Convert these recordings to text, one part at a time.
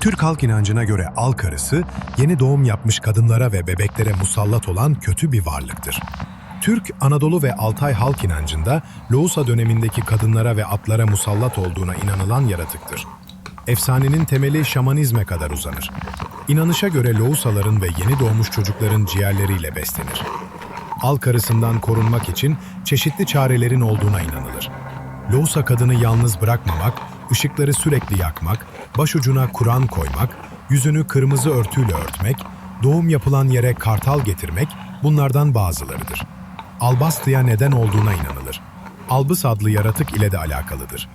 Türk halk inancına göre al karısı, yeni doğum yapmış kadınlara ve bebeklere musallat olan kötü bir varlıktır. Türk, Anadolu ve Altay halk inancında Loğusa dönemindeki kadınlara ve atlara musallat olduğuna inanılan yaratıktır. Efsanenin temeli şamanizme kadar uzanır. İnanışa göre Loğusaların ve yeni doğmuş çocukların ciğerleriyle beslenir. Al karısından korunmak için çeşitli çarelerin olduğuna inanılır. Loğusa kadını yalnız bırakmamak, ışıkları sürekli yakmak, başucuna Kur'an koymak, yüzünü kırmızı örtüyle örtmek, doğum yapılan yere kartal getirmek bunlardan bazılarıdır. Albastıya neden olduğuna inanılır. Albus adlı yaratık ile de alakalıdır.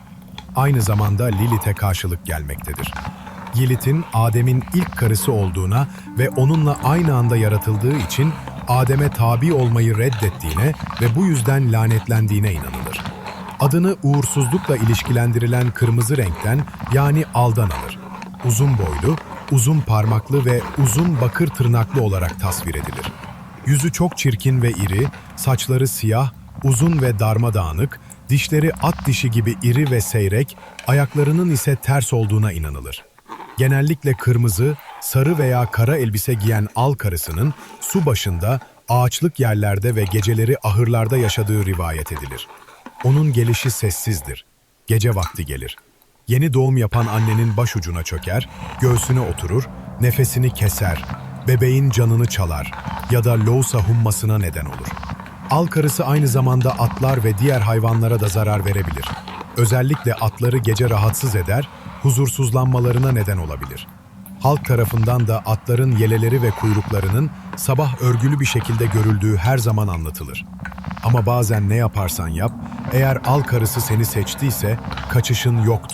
Aynı zamanda Lilith'e karşılık gelmektedir. Lilith'in Adem'in ilk karısı olduğuna ve onunla aynı anda yaratıldığı için Adem'e tabi olmayı reddettiğine ve bu yüzden lanetlendiğine inanılır. Adını uğursuzlukla ilişkilendirilen kırmızı renkten yani aldan alır. Uzun boylu, uzun parmaklı ve uzun bakır tırnaklı olarak tasvir edilir. Yüzü çok çirkin ve iri, saçları siyah, uzun ve darmadağınık, dişleri at dişi gibi iri ve seyrek, ayaklarının ise ters olduğuna inanılır. Genellikle kırmızı, sarı veya kara elbise giyen al karısının su başında, ağaçlık yerlerde ve geceleri ahırlarda yaşadığı rivayet edilir. Onun gelişi sessizdir. Gece vakti gelir. Yeni doğum yapan annenin başucuna çöker, göğsüne oturur, nefesini keser, bebeğin canını çalar ya da loğusa hummasına neden olur. Al karısı aynı zamanda atlar ve diğer hayvanlara da zarar verebilir. Özellikle atları gece rahatsız eder, huzursuzlanmalarına neden olabilir. Halk tarafından da atların yeleleri ve kuyruklarının sabah örgülü bir şekilde görüldüğü her zaman anlatılır. Ama bazen ne yaparsan yap, eğer al karısı seni seçtiyse kaçışın yoktur.